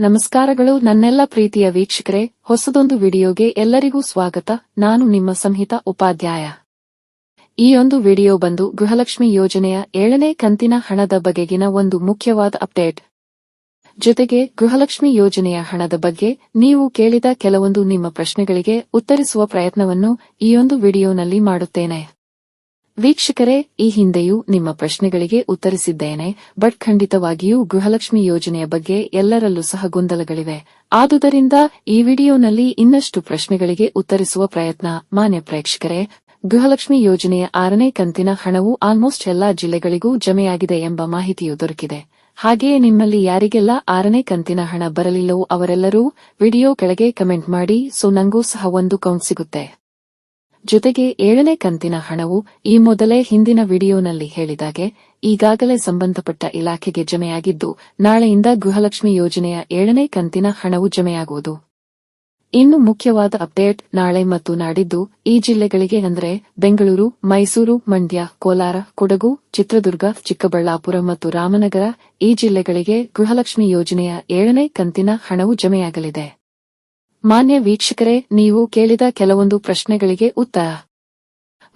ನಮಸ್ಕಾರಗಳು ನನ್ನೆಲ್ಲ ಪ್ರೀತಿಯ ವೀಕ್ಷಕರೇ, ಹೊಸದೊಂದು ವಿಡಿಯೋಗೆ ಎಲ್ಲರಿಗೂ ಸ್ವಾಗತ. ನಾನು ನಿಮ್ಮ ಸಂಹಿತ ಉಪಾಧ್ಯಾಯ. ಈ ಒಂದು ವಿಡಿಯೋ ಬಂದು ಗೃಹಲಕ್ಷ್ಮಿ ಯೋಜನೆಯ ಏಳನೇ ಕಂತಿನ ಹಣದ ಬಗೆಗಿನ ಒಂದು ಮುಖ್ಯವಾದ ಅಪ್ಡೇಟ್. ಜೊತೆಗೆ ಗೃಹಲಕ್ಷ್ಮಿ ಯೋಜನೆಯ ಹಣದ ಬಗ್ಗೆ ನೀವು ಕೇಳಿದ ಕೆಲವೊಂದು ನಿಮ್ಮ ಪ್ರಶ್ನೆಗಳಿಗೆ ಉತ್ತರಿಸುವ ಪ್ರಯತ್ನವನ್ನು ಈ ಒಂದು ವಿಡಿಯೋನಲ್ಲಿ ಮಾಡುತ್ತೇನೆ. ವೀಕ್ಷಕರೇ, ಈ ಹಿಂದೆಯೂ ನಿಮ್ಮ ಪ್ರಶ್ನೆಗಳಿಗೆ ಉತ್ತರಿಸಿದ್ದೇನೆ, ಬಟ್ ಖಂಡಿತವಾಗಿಯೂ ಗೃಹಲಕ್ಷ್ಮಿ ಯೋಜನೆಯ ಬಗ್ಗೆ ಎಲ್ಲರಲ್ಲೂ ಸಹ ಗೊಂದಲಗಳಿವೆ. ಆದುದರಿಂದ ಈ ವಿಡಿಯೋನಲ್ಲಿ ಇನ್ನಷ್ಟು ಪ್ರಶ್ನೆಗಳಿಗೆ ಉತ್ತರಿಸುವ ಪ್ರಯತ್ನ ಮಾನ್ಯ ಪ್ರೇಕ್ಷಕರೇ, ಗೃಹಲಕ್ಷ್ಮಿ ಯೋಜನೆಯ ಆರನೇ ಕಂತಿನ ಹಣವು ಆಲ್ಮೋಸ್ಟ್ ಎಲ್ಲಾ ಜಿಲ್ಲೆಗಳಿಗೂ ಜಮೆಯಾಗಿದೆ ಎಂಬ ಮಾಹಿತಿಯು ದೊರಕಿದೆ. ಹಾಗೆಯೇ ನಿಮ್ಮಲ್ಲಿ ಯಾರಿಗೆಲ್ಲ ಆರನೇ ಕಂತಿನ ಹಣ ಬರಲಿಲ್ಲವೋ ಅವರೆಲ್ಲರೂ ವಿಡಿಯೋ ಕೆಳಗೆ ಕಮೆಂಟ್ ಮಾಡಿ, ಸೊ ನಂಗೂ ಸಹ ಒಂದು ಕೌಂಟ್ ಸಿಗುತ್ತೆ. ಜೊತೆಗೆ ಏಳನೇ ಕಂತಿನ ಹಣವು ಈ ಮೊದಲೇ ಹಿಂದಿನ ವಿಡಿಯೋನಲ್ಲಿ ಹೇಳಿದಾಗೆ ಈಗಾಗಲೇ ಸಂಬಂಧಪಟ್ಟ ಇಲಾಖೆಗೆ ಜಮೆಯಾಗಿದ್ದು, ನಾಳೆಯಿಂದ ಗೃಹಲಕ್ಷ್ಮಿ ಯೋಜನೆಯ ಏಳನೇ ಕಂತಿನ ಹಣವು ಜಮೆಯಾಗುವುದು. ಇನ್ನು ಮುಖ್ಯವಾದ ಅಪ್ಡೇಟ್ ನಾಳೆ ಮತ್ತು ನಾಡಿದ್ದು ಈ ಜಿಲ್ಲೆಗಳಿಗೆ ಅಂದರೆ ಬೆಂಗಳೂರು, ಮೈಸೂರು, ಮಂಡ್ಯ, ಕೋಲಾರ, ಕೊಡಗು, ಚಿತ್ರದುರ್ಗ, ಚಿಕ್ಕಬಳ್ಳಾಪುರ ಮತ್ತು ರಾಮನಗರ ಈ ಜಿಲ್ಲೆಗಳಿಗೆ ಗೃಹಲಕ್ಷ್ಮಿ ಯೋಜನೆಯ ಏಳನೇ ಕಂತಿನ ಹಣವು ಜಮೆಯಾಗಲಿದೆ. ಮಾನ್ಯ ವೀಕ್ಷಕರೇ, ನೀವು ಕೇಳಿದ ಕೆಲವೊಂದು ಪ್ರಶ್ನೆಗಳಿಗೆ ಉತ್ತರ.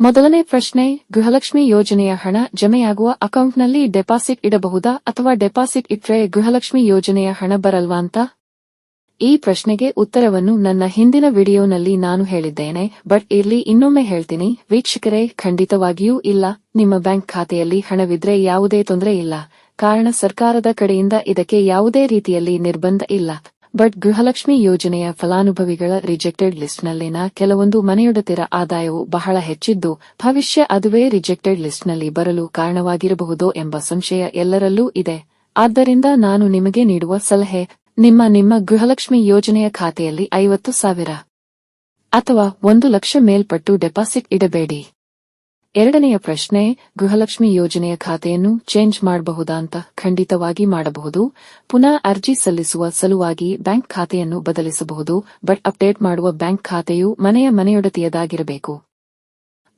ಮೊದಲನೇ ಪ್ರಶ್ನೆ, ಗೃಹಲಕ್ಷ್ಮಿ ಯೋಜನೆಯ ಹಣ ಜಮೆಯಾಗುವ ಅಕೌಂಟ್ನಲ್ಲಿ ಡೆಪಾಸಿಟ್ ಇಡಬಹುದಾ ಅಥವಾ ಡೆಪಾಸಿಟ್ ಇಟ್ಟರೆ ಗೃಹಲಕ್ಷ್ಮಿ ಯೋಜನೆಯ ಹಣ ಬರಲ್ವಾ ಅಂತ? ಈ ಪ್ರಶ್ನೆಗೆ ಉತ್ತರವನ್ನು ನನ್ನ ಹಿಂದಿನ ವಿಡಿಯೋನಲ್ಲಿ ನಾನು ಹೇಳಿದ್ದೇನೆ, ಬಟ್ ಇಲ್ಲಿ ಇನ್ನೊಮ್ಮೆ ಹೇಳ್ತೀನಿ, ವೀಕ್ಷಕರೇ, ಖಂಡಿತವಾಗಿಯೂ ಇಲ್ಲ. ನಿಮ್ಮ ಬ್ಯಾಂಕ್ ಖಾತೆಯಲ್ಲಿ ಹಣವಿದ್ರೆ ಯಾವುದೇ ತೊಂದರೆ ಇಲ್ಲ. ಕಾರಣ ಸರ್ಕಾರದ ಕಡೆಯಿಂದ ಇದಕ್ಕೆ ಯಾವುದೇ ರೀತಿಯಲ್ಲಿ ನಿರ್ಬಂಧ ಇಲ್ಲ. ಬಟ್ ಗೃಹಲಕ್ಷ್ಮಿ ಯೋಜನೆಯ ಫಲಾನುಭವಿಗಳ ರಿಜೆಕ್ಟೆಡ್ ಲಿಸ್ಟ್ನಲ್ಲಿನ ಕೆಲವೊಂದು ಮನೆಯೊಡತಿರ ಆದಾಯವು ಬಹಳ ಹೆಚ್ಚಿದ್ದು, ಭವಿಷ್ಯ ಅದುವೇ ರಿಜೆಕ್ಟೆಡ್ ಲಿಸ್ಟ್ನಲ್ಲಿ ಬರಲು ಕಾರಣವಾಗಿರಬಹುದೋ ಎಂಬ ಸಂಶಯ ಎಲ್ಲರಲ್ಲೂ ಇದೆ. ಆದ್ದರಿಂದ ನಾನು ನಿಮಗೆ ನೀಡುವ ಸಲಹೆ, ನಿಮ್ಮ ನಿಮ್ಮ ಗೃಹಲಕ್ಷ್ಮಿ ಯೋಜನೆಯ ಖಾತೆಯಲ್ಲಿ ಐವತ್ತು ಸಾವಿರ ಅಥವಾ ಒಂದು ಲಕ್ಷ ಮೇಲ್ಪಟ್ಟು ಡೆಪಾಸಿಟ್ ಇಡಬೇಡಿ. ಎರಡನೆಯ ಪ್ರಶ್ನೆ, ಗೃಹಲಕ್ಷ್ಮಿ ಯೋಜನೆಯ ಖಾತೆಯನ್ನು ಚೇಂಜ್ ಮಾಡಬಹುದಾ ಅಂತ ಖಂಡಿತವಾಗಿ ಮಾಡಬಹುದು. ಪುನಃ ಅರ್ಜಿ ಸಲ್ಲಿಸುವ ಸಲುವಾಗಿ ಬ್ಯಾಂಕ್ ಖಾತೆಯನ್ನು ಬದಲಿಸಬಹುದು, ಬಟ್ ಅಪ್ಡೇಟ್ ಮಾಡುವ ಬ್ಯಾಂಕ್ ಖಾತೆಯು ಮನೆಯ ಮನೆಯೊಡತಿಯದಾಗಿರಬೇಕು.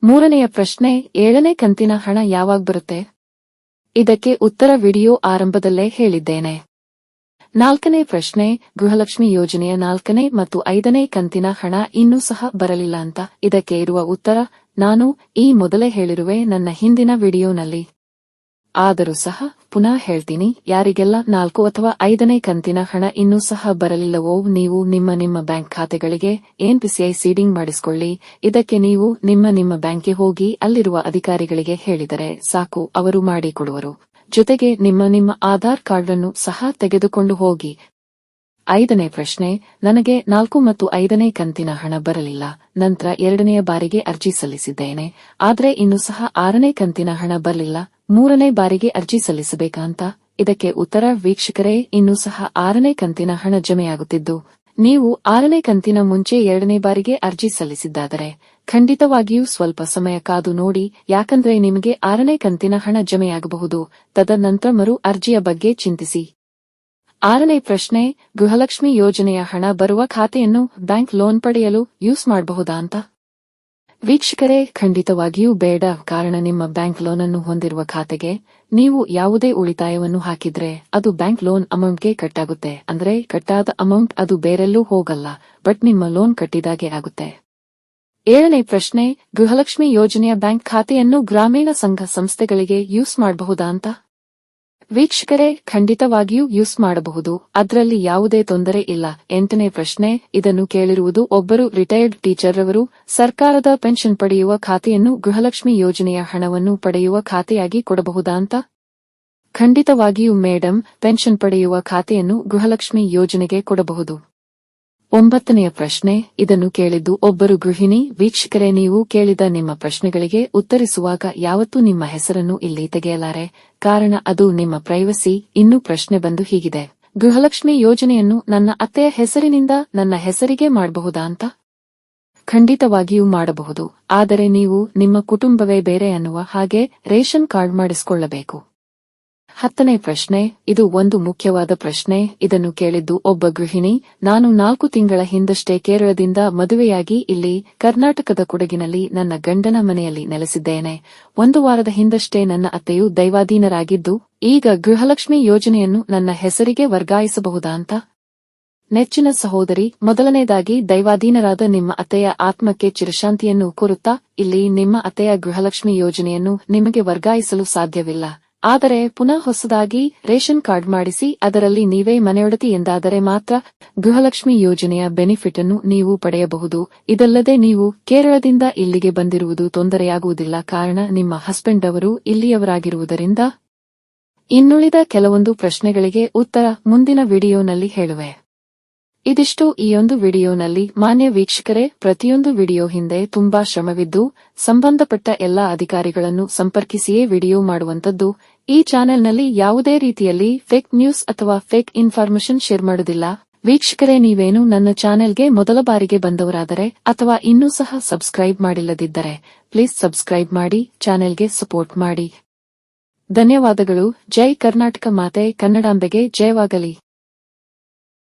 ಮೂರನೆಯ ಪ್ರಶ್ನೆ, ಏಳನೇ ಕಂತಿನ ಹಣ ಯಾವಾಗ ಬರುತ್ತೆ? ಇದಕ್ಕೆ ಉತ್ತರ ವಿಡಿಯೋ ಆರಂಭದಲ್ಲೇ ಹೇಳಿದ್ದೇನೆ. ನಾಲ್ಕನೇ ಪ್ರಶ್ನೆ, ಗೃಹಲಕ್ಷ್ಮಿ ಯೋಜನೆಯ ನಾಲ್ಕನೇ ಮತ್ತು ಐದನೇ ಕಂತಿನ ಹಣ ಇನ್ನೂ ಸಹ ಬರಲಿಲ್ಲ ಅಂತ ಇದಕ್ಕೆ ಇರುವ ಉತ್ತರ ನಾನು ಈ ಮೊದಲೇ ಹೇಳಿರುವೆ ನನ್ನ ಹಿಂದಿನ ವಿಡಿಯೋನಲ್ಲಿ. ಆದರೂ ಸಹ ಪುನಃ ಹೇಳ್ತೀನಿ, ಯಾರಿಗೆಲ್ಲ ನಾಲ್ಕು ಅಥವಾ ಐದನೇ ಕಂತಿನ ಹಣ ಇನ್ನೂ ಸಹ ಬರಲಿಲ್ಲವೋ ನೀವು ನಿಮ್ಮ ನಿಮ್ಮ ಬ್ಯಾಂಕ್ ಖಾತೆಗಳಿಗೆ ಎನ್ಪಿಸಿಐ ಸೀಡಿಂಗ್ ಮಾಡಿಸಿಕೊಳ್ಳಿ. ಇದಕ್ಕೆ ನೀವು ನಿಮ್ಮ ನಿಮ್ಮ ಬ್ಯಾಂಕ್ಗೆ ಹೋಗಿ ಅಲ್ಲಿರುವ ಅಧಿಕಾರಿಗಳಿಗೆ ಹೇಳಿದರೆ ಸಾಕು, ಅವರು ಮಾಡಿಕೊಡುವರು ಜೊತೆಗೆ ನಿಮ್ಮ ನಿಮ್ಮ ಆಧಾರ್ ಕಾರ್ಡ್ ಅನ್ನು ಸಹ ತೆಗೆದುಕೊಂಡು ಹೋಗಿ. ಐದನೇ ಪ್ರಶ್ನೆ, ನನಗೆ ನಾಲ್ಕು ಮತ್ತು ಐದನೇ ಕಂತಿನ ಹಣ ಬರಲಿಲ್ಲ, ನಂತರ ಎರಡನೆಯ ಬಾರಿಗೆ ಅರ್ಜಿ ಸಲ್ಲಿಸಿದ್ದೇನೆ, ಆದರೆ ಇನ್ನು ಸಹ ಆರನೇ ಕಂತಿನ ಹಣ ಬರಲಿಲ್ಲ, ಮೂರನೇ ಬಾರಿಗೆ ಅರ್ಜಿ ಸಲ್ಲಿಸಬೇಕಾ ಅಂತ ಇದಕ್ಕೆ ಉತ್ತರ, ವೀಕ್ಷಕರೇ, ಇನ್ನೂ ಸಹ ಆರನೇ ಕಂತಿನ ಹಣ ಜಮೆಯಾಗುತ್ತಿದ್ದು, ನೀವು ಆರನೇ ಕಂತಿನ ಮುಂಚೆ ಎರಡನೇ ಬಾರಿಗೆ ಅರ್ಜಿ ಸಲ್ಲಿಸಿದ್ದಾದರೆ, ಖಂಡಿತವಾಗಿಯೂ ಸ್ವಲ್ಪ ಸಮಯ ಕಾದು ನೋಡಿ, ಯಾಕಂದ್ರೆ ನಿಮಗೆ ಆರನೇ ಕಂತಿನ ಹಣ ಜಮೆಯಾಗಬಹುದು, ತದನಂತರ ಮರು ಅರ್ಜಿಯ ಬಗ್ಗೆ ಚಿಂತಿಸಿ. ಆರನೇ ಪ್ರಶ್ನೆ, ಗೃಹಲಕ್ಷ್ಮಿ ಯೋಜನೆಯ ಹಣ ಬರುವ ಖಾತೆಯನ್ನು ಬ್ಯಾಂಕ್ ಲೋನ್ ಪಡೆಯಲು ಯೂಸ್ ಮಾಡಬಹುದಾ ಅಂತ ವೀಕ್ಷಕರೇ, ಖಂಡಿತವಾಗಿಯೂ ಬೇಡ. ಕಾರಣ, ನಿಮ್ಮ ಬ್ಯಾಂಕ್ ಲೋನ್ ಅನ್ನು ಹೊಂದಿರುವ ಖಾತೆಗೆ ನೀವು ಯಾವುದೇ ಉಳಿತಾಯವನ್ನು ಹಾಕಿದ್ರೆ ಅದು ಬ್ಯಾಂಕ್ ಲೋನ್ ಅಮೌಂಟ್ಗೆ ಕಟ್ಟಾಗುತ್ತೆ. ಅಂದ್ರೆ, ಕಟ್ಟಾದ ಅಮೌಂಟ್ ಅದು ಬೇರೆಲ್ಲೂ ಹೋಗಲ್ಲ, ಬಟ್ ನಿಮ್ಮ ಲೋನ್ ಕಟ್ಟಿದಾಗೆ ಆಗುತ್ತೆ. ಏಳನೇ ಪ್ರಶ್ನೆ, ಗೃಹಲಕ್ಷ್ಮಿ ಯೋಜನೆಯ ಬ್ಯಾಂಕ್ ಖಾತೆಯನ್ನು ಗ್ರಾಮೀಣ ಸಂಘ ಸಂಸ್ಥೆಗಳಿಗೆ ಯೂಸ್ ಮಾಡಬಹುದಾ ಅಂತ ವೀಕ್ಷಕರೇ, ಖಂಡಿತವಾಗಿಯೂ ಯೂಸ್ ಮಾಡಬಹುದು. ಅದರಲ್ಲಿ ಯಾವುದೇ ತೊಂದರೆ ಇಲ್ಲ. ಎಂಟನೇ ಪ್ರಶ್ನೆ, ಇದನ್ನು ಕೇಳಿರುವುದು ಒಬ್ಬರು ರಿಟೈರ್ಡ್ ಟೀಚರ್ ಅವರು ಸರ್ಕಾರದ ಪೆನ್ಷನ್ ಪಡೆಯುವ ಖಾತೆಯನ್ನು ಗೃಹಲಕ್ಷ್ಮಿ ಯೋಜನೆಯ ಹಣವನ್ನು ಪಡೆಯುವ ಖಾತೆಯಾಗಿ ಕೊಡಬಹುದಾ ಅಂತ? ಖಂಡಿತವಾಗಿಯೂ ಮೇಡಂ, ಪೆನ್ಷನ್ ಪಡೆಯುವ ಖಾತೆಯನ್ನು ಗೃಹಲಕ್ಷ್ಮಿ ಯೋಜನೆಗೆ ಕೊಡಬಹುದು. ಒಂಬತ್ತನೆಯ ಪ್ರಶ್ನೆ, ಇದನ್ನು ಕೇಳಿದ್ದು ಒಬ್ಬರು ಗೃಹಿಣಿ, ವೀಕ್ಷಕರೇ, ನೀವು ಕೇಳಿದ ನಿಮ್ಮ ಪ್ರಶ್ನೆಗಳಿಗೆ ಉತ್ತರಿಸುವಾಗ ಯಾವತ್ತೂ ನಿಮ್ಮ ಹೆಸರನ್ನು ಇಲ್ಲಿ ತೆಗೆಯಲಾರೆ. ಕಾರಣ ಅದು ನಿಮ್ಮ ಪ್ರೈವಸಿ, ಇನ್ನೂ ಪ್ರಶ್ನೆ ಬಂದು ಹೀಗಿದೆ. ಗೃಹಲಕ್ಷ್ಮಿ ಯೋಜನೆಯನ್ನು ನನ್ನ ಅತ್ತೆಯ ಹೆಸರಿನಿಂದ ನನ್ನ ಹೆಸರಿಗೆ ಮಾಡಬಹುದಾ ಅಂತ? ಖಂಡಿತವಾಗಿಯೂ ಮಾಡಬಹುದು, ಆದರೆ ನೀವು ನಿಮ್ಮ ಕುಟುಂಬವೇ ಬೇರೆ ಅನ್ನುವ ಹಾಗೆ ರೇಷನ್ ಕಾರ್ಡ್ ಮಾಡಿಸಿಕೊಳ್ಳಬೇಕು. ಹತ್ತನೇ ಪ್ರಶ್ನೆ, ಇದು ಒಂದು ಮುಖ್ಯವಾದ ಪ್ರಶ್ನೆ, ಇದನ್ನು ಕೇಳಿದ್ದು ಒಬ್ಬ ಗೃಹಿಣಿ, ನಾನು ನಾಲ್ಕು ತಿಂಗಳ ಹಿಂದಷ್ಟೇ ಕೇರಳದಿಂದ ಮದುವೆಯಾಗಿ ಇಲ್ಲಿ, ಕರ್ನಾಟಕದ ಕೊಡಗಿನಲ್ಲಿ ನನ್ನ ಗಂಡನ ಮನೆಯಲ್ಲಿ ನೆಲೆಸಿದ್ದೇನೆ. ಒಂದು ವಾರದ ಹಿಂದಷ್ಟೇ ನನ್ನ ಅತ್ತೆಯು ದೈವಾಧೀನರಾಗಿದ್ದು, ಈಗ ಗೃಹಲಕ್ಷ್ಮಿ ಯೋಜನೆಯನ್ನು ನನ್ನ ಹೆಸರಿಗೆ ವರ್ಗಾಯಿಸಬಹುದಾ ಅಂತ? ನೆಚ್ಚಿನ ಸಹೋದರಿ, ಮೊದಲನೇದಾಗಿ ದೈವಾಧೀನರಾದ ನಿಮ್ಮ ಅತ್ತೆಯ ಆತ್ಮಕ್ಕೆ ಚಿರಶಾಂತಿಯನ್ನು ಕೋರುತ್ತಾ ಇಲ್ಲಿ ನಿಮ್ಮ ಅತ್ತೆಯ ಗೃಹಲಕ್ಷ್ಮಿ ಯೋಜನೆಯನ್ನು ನಿಮಗೆ ವರ್ಗಾಯಿಸಲು ಸಾಧ್ಯವಿಲ್ಲ. ಆದರೆ ಪುನಃ ಹೊಸದಾಗಿ ರೇಷನ್ ಕಾರ್ಡ್ ಮಾಡಿಸಿ ಅದರಲ್ಲಿ ನೀವೇ ಮನೆಯೊಡತಿ ಎಂದಾದರೆ ಮಾತ್ರ ಗೃಹಲಕ್ಷ್ಮಿ ಯೋಜನೆಯ ಬೆನಿಫಿಟ್ ಅನ್ನು ನೀವು ಪಡೆಯಬಹುದು. ಇದಲ್ಲದೆ ನೀವು ಕೇರಳದಿಂದ ಇಲ್ಲಿಗೆ ಬಂದಿರುವುದು ತೊಂದರೆಯಾಗುವುದಿಲ್ಲ. ಕಾರಣ, ನಿಮ್ಮ ಹಸ್ಬೆಂಡ್ ಅವರು ಇಲ್ಲಿಯವರಾಗಿರುವುದರಿಂದ ಇನ್ನುಳಿದ ಕೆಲವೊಂದು ಪ್ರಶ್ನೆಗಳಿಗೆ ಉತ್ತರ ಮುಂದಿನ ವಿಡಿಯೋನಲ್ಲಿ ಹೇಳುವೆ. ಇದಿಷ್ಟು ಈ ಒಂದು ವಿಡಿಯೋನಲ್ಲಿ ಮಾನ್ಯ ವೀಕ್ಷಕರೇ, ಪ್ರತಿಯೊಂದು ವಿಡಿಯೋ ಹಿಂದೆ ತುಂಬಾ ಶ್ರಮವಿದ್ದು, ಸಂಬಂಧಪಟ್ಟ ಎಲ್ಲಾ ಅಧಿಕಾರಿಗಳನ್ನು ಸಂಪರ್ಕಿಸಿಯೇ ವಿಡಿಯೋ ಮಾಡುವಂತದ್ದು ಈ ಚಾನೆಲ್ನಲ್ಲಿ ಯಾವುದೇ ರೀತಿಯಲ್ಲಿ ಫೇಕ್ ನ್ಯೂಸ್ ಅಥವಾ ಫೇಕ್ ಇನ್ಫಾರ್ಮೇಶನ್ ಶೇರ್ ಮಾಡುವುದಿಲ್ಲ. ವೀಕ್ಷಕರೇ, ನೀವೇನು ನನ್ನ ಚಾನೆಲ್ಗೆ ಮೊದಲ ಬಾರಿಗೆ ಬಂದವರಾದರೆ, ಅಥವಾ ಇನ್ನೂ ಸಹ ಸಬ್ಸ್ಕ್ರೈಬ್ ಮಾಡಿಲ್ಲದಿದ್ದರೆ ಪ್ಲೀಸ್ ಸಬ್ಸ್ಕ್ರೈಬ್ ಮಾಡಿ, ಚಾನೆಲ್ಗೆ ಸಪೋರ್ಟ್ ಮಾಡಿ. ಧನ್ಯವಾದಗಳು. ಜೈ ಕರ್ನಾಟಕ ಮಾತೆ, ಕನ್ನಡಾಂಬೆಗೆ ಜಯವಾಗಲಿ.